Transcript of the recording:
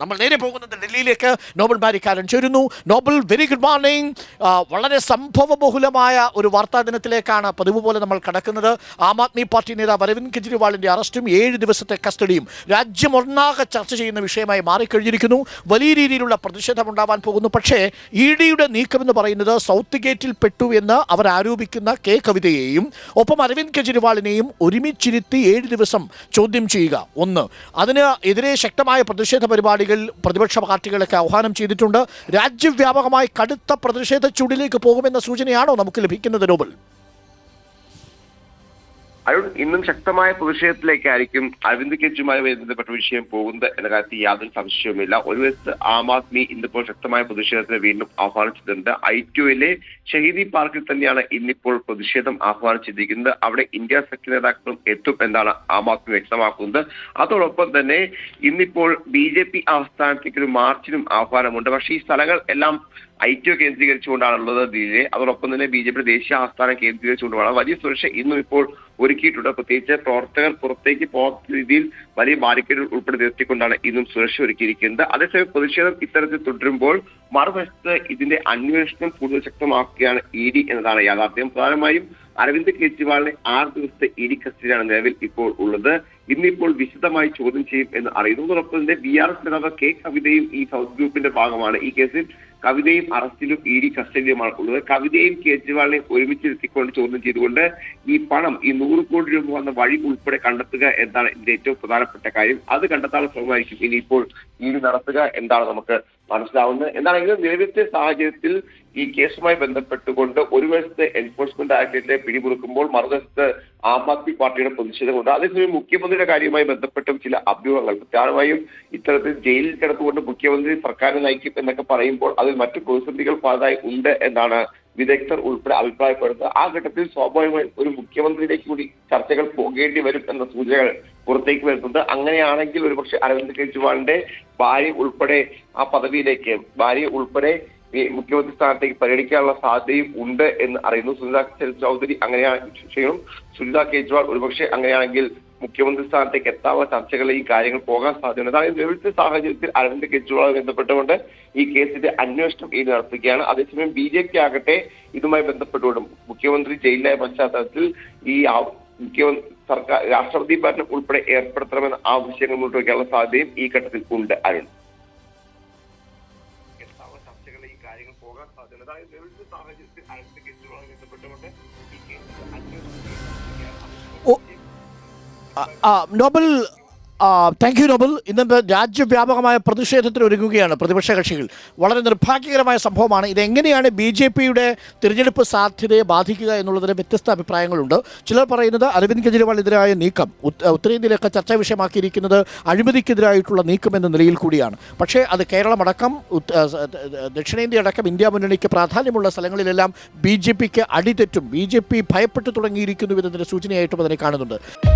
നമ്മൾ നേരെ പോകുന്നത് ഡൽഹിയിലേക്ക്. നോബൽ മാരിക്കാരൻ ചേരുന്നു. നോബൽ വെരി ഗുഡ് മോർണിംഗ് വളരെ സംഭവബഹുലമായ ഒരു വാർത്താ ദിനത്തിലേക്കാണ് പതിവ് പോലെ നമ്മൾ കടക്കുന്നത്. ആം ആദ്മി പാർട്ടി നേതാവ് അരവിന്ദ് കെജ്രിവാളിന്റെ അറസ്റ്റും ഏഴ് ദിവസത്തെ കസ്റ്റഡിയും രാജ്യമൊന്നാകെ ചർച്ച ചെയ്യുന്ന വിഷയമായി മാറിക്കഴിഞ്ഞിരിക്കുന്നു. വലിയ രീതിയിലുള്ള പ്രതിഷേധം ഉണ്ടാവാൻ പോകുന്നു. പക്ഷേ ഇ ഡിയുടെ നീക്കമെന്ന് പറയുന്നത് സൗത്ത് ഗേറ്റിൽ പെട്ടു എന്ന് അവർ ആരോപിക്കുന്ന കെ കവിതയെയും ഒപ്പം അരവിന്ദ് കെജ്രിവാളിനെയും ഒരുമിച്ചിരുത്തി ഏഴ് ദിവസം ചോദ്യം ചെയ്യുക. ഒന്ന് അതിന് എതിരെ ശക്തമായ പ്രതിഷേധ പരിപാടികൾ പ്രതിപക്ഷ പാർട്ടികളൊക്കെ ആഹ്വാനം ചെയ്തിട്ടുണ്ട്. രാജ്യവ്യാപകമായി കടുത്ത പ്രതിഷേധ ചൂടിലേക്ക് പോകുമെന്ന സൂചനയാണോ നമുക്ക് ലഭിക്കുന്നത് നോബൽ? അരുൺ ഇന്നും ശക്തമായ പ്രതിഷേധത്തിലേക്കായിരിക്കും അരവിന്ദ് കെജ്രിവാളുമായി ബന്ധപ്പെട്ട വിഷയം പോകുന്നത് എന്ന കാര്യത്തിൽ യാതൊരു സംശയവുമില്ല. ഒരു വശത്ത് ആം ആദ്മി ഇന്നിപ്പോൾ ശക്തമായ പ്രതിഷേധത്തിന് വീണ്ടും ആഹ്വാനിച്ചിട്ടുണ്ട്. ഐ ടുവിലെ ഷഹീദി പാർക്കിൽ തന്നെയാണ് ഇന്നിപ്പോൾ പ്രതിഷേധം ആഹ്വാനിച്ചിരിക്കുന്നത്. അവിടെ ഇന്ത്യ സഖ്യ നേതാക്കളും എത്തും എന്നാണ് ആം ആദ്മി വ്യക്തമാക്കുന്നത്. അതോടൊപ്പം തന്നെ ഇന്നിപ്പോൾ ബി ജെ പി ആസ്ഥാനത്തേക്ക് ഒരു മാർച്ചിനും ആഹ്വാനമുണ്ട്. പക്ഷേ ഈ സ്ഥലങ്ങൾ എല്ലാം ഐ ടി ഒ കേന്ദ്രീകരിച്ചുകൊണ്ടാണുള്ളത് ദില്ലിയിലെ അതോടൊപ്പം തന്നെ ബി ജെ പി ദേശീയ ആസ്ഥാനം കേന്ദ്രീകരിച്ചുകൊണ്ടുമാണ് വലിയ സുരക്ഷ ഇന്നും ഇപ്പോൾ ഒരുക്കിയിട്ടുണ്ട്. പ്രത്യേകിച്ച് പ്രവർത്തകർ പുറത്തേക്ക് പോകാത്ത രീതിയിൽ വലിയ ബാരിക്കേഡുകൾ ഉൾപ്പെടെ നിർത്തിക്കൊണ്ടാണ് ഇന്നും സുരക്ഷ ഒരുക്കിയിരിക്കുന്നത്. അതേസമയം പ്രതിഷേധം ഇത്തരത്തിൽ തുടരുമ്പോൾ മറുവശത്ത് ഇതിന്റെ അന്വേഷണം കൂടുതൽ ശക്തമാക്കുകയാണ് ഇ ഡി എന്നതാണ് യാഥാർത്ഥ്യം. പ്രധാനമായും അരവിന്ദ് കെജ്രിവാളിനെ ആറ് ദിവസത്തെ ഇ ഡി കസ്റ്റഡിയാണ് നിലവിൽ ഇപ്പോൾ ഉള്ളത്. ഇന്നിപ്പോൾ വിശദമായി ചോദ്യം ചെയ്യും എന്ന് അറിയുന്നു. അതോടൊപ്പം തന്നെ ബി ആർ എസ് നേതാവ് കെ കവിതയും ഈ സൗത്ത് ഗ്രൂപ്പിന്റെ ഭാഗമാണ്. ഈ കേസിൽ കവിതയും അറസ്റ്റിലും ഇ ഡി കസ്റ്റഡിയുമാണ് ഉള്ളത്. കവിതയും കേജ്രിവാളിനെയും ഒരുമിച്ചിരുത്തിക്കൊണ്ട് ചോദ്യം ചെയ്തുകൊണ്ട് ഈ പണം ഈ നൂറ് കോടി രൂപ വന്ന വഴി ഉൾപ്പെടെ കണ്ടെത്തുക എന്നാണ് ഇതിന്റെ ഏറ്റവും പ്രധാനപ്പെട്ട കാര്യം. അത് കണ്ടെത്താനുള്ള ശ്രമമായിരിക്കും ഇനിയിപ്പോൾ ഇ ഡി നടത്തുക എന്താണ് നമുക്ക് മനസ്സിലാവുന്നത്. എന്താണെങ്കിലും നിലവിലത്തെ സാഹചര്യത്തിൽ ഈ കേസുമായി ബന്ധപ്പെട്ടുകൊണ്ട് ഒരു വശത്ത് എൻഫോഴ്സ്മെന്റ് ഡയറക്ടറേറ്റിനെ പിടിമുറുക്കുമ്പോൾ മറുവശത്ത് ആം ആദ്മി പാർട്ടിയുടെ പ്രതിഷേധമുണ്ട്. അതേസമയം മുഖ്യമന്ത്രിയുടെ കാര്യവുമായി ബന്ധപ്പെട്ടും ചില അഭ്യൂഹങ്ങൾ. പ്രധാനമായും ഇത്തരത്തിൽ ജയിലിൽ കിടന്നുകൊണ്ട് മുഖ്യമന്ത്രി സർക്കാരിനെ നയിക്കും എന്നൊക്കെ പറയുമ്പോൾ അതിൽ മറ്റു പ്രതിസന്ധികൾ പലതായി ഉണ്ട് എന്നാണ് വിദഗ്ധർ ഉൾപ്പെടെ അഭിപ്രായപ്പെടുന്നത്. ആ ഘട്ടത്തിൽ സ്വാഭാവികമായി ഒരു മുഖ്യമന്ത്രിയിലേക്ക് കൂടി ചർച്ചകൾ പോകേണ്ടി വരും എന്ന സൂചനകൾ പുറത്തേക്ക് വരുന്നത് അങ്ങനെയാണെങ്കിൽ ഒരുപക്ഷെ അരവിന്ദ് കെജ്രിവാളിന്റെ ഭാര്യ ഉൾപ്പെടെ ആ പദവിയിലേക്ക് ഭാര്യ ഉൾപ്പെടെ മുഖ്യമന്ത്രി സ്ഥാനത്തേക്ക് പരിഗണിക്കാനുള്ള സാധ്യതയും ഉണ്ട് എന്ന് അറിയുന്നു. സുനിത ചൗധരി അങ്ങനെയാണ് ചെയ്യണം സുനിത കേജ്രിവാൾ ഒരുപക്ഷെ അങ്ങനെയാണെങ്കിൽ മുഖ്യമന്ത്രി സ്ഥാനത്തേക്ക് എത്താവുന്ന ചർച്ചകളിൽ ഈ കാര്യങ്ങൾ പോകാൻ സാധ്യതയുണ്ട്. അതായത് നിലവിലത്തെ സാഹചര്യത്തിൽ അരവിന്ദ് കെജ്രിവാളുമായി ബന്ധപ്പെട്ടുകൊണ്ട് ഈ കേസിന്റെ അന്വേഷണം ഇനി നടത്തുകയാണ്. അതേസമയം ബി ജെ പി ആകട്ടെ ഇതുമായി ബന്ധപ്പെട്ടുകൊണ്ട് മുഖ്യമന്ത്രി ജയിലിലായ പശ്ചാത്തലത്തിൽ ഈ മുഖ്യമന്ത്രി സർക്കാർ രാഷ്ട്രപതി ഭരണം ഉൾപ്പെടെ ഏർപ്പെടുത്തണമെന്ന ആവശ്യങ്ങൾ മുന്നോട്ട് വയ്ക്കാനുള്ള സാധ്യതയും ഈ ഘട്ടത്തിൽ ഉണ്ട് അരുൺ. സാധ്യതയുണ്ട്. അതായത് സാഹചര്യത്തിൽ നോബൽ താങ്ക് യു നോബൽ. ഇന്നത്തെ രാജ്യവ്യാപകമായ പ്രതിഷേധത്തിന് ഒരുങ്ങുകയാണ് പ്രതിപക്ഷ കക്ഷികൾ. വളരെ നിർഭാഗ്യകരമായ സംഭവമാണ്. ഇതെങ്ങനെയാണ് ബി ജെ പിയുടെ തിരഞ്ഞെടുപ്പ് സാധ്യതയെ ബാധിക്കുക എന്നുള്ളതിന് വ്യത്യസ്ത അഭിപ്രായങ്ങളുണ്ട്. ചിലർ പറയുന്നത് അരവിന്ദ് കെജ്രിവാളിനെതിരായ നീക്കം ഉത്ത- ഉത്തരേന്ത്യയിലൊക്കെ ചർച്ചാ വിഷയമാക്കിയിരിക്കുന്നത് അഴിമതിക്കെതിരായിട്ടുള്ള നീക്കം എന്ന നിലയിൽ കൂടിയാണ്. പക്ഷേ അത് കേരളമടക്കം ദക്ഷിണേന്ത്യ അടക്കം ഇന്ത്യ മുന്നണിക്ക് പ്രാധാന്യമുള്ള സ്ഥലങ്ങളിലെല്ലാം ബി ജെ പിക്ക് അടിതെറ്റും ബി ജെ പി ഭയപ്പെട്ടു തുടങ്ങിയിരിക്കുന്നു എന്നതിന്റെ സൂചനയായിട്ടും അതിനെ കാണുന്നുണ്ട്.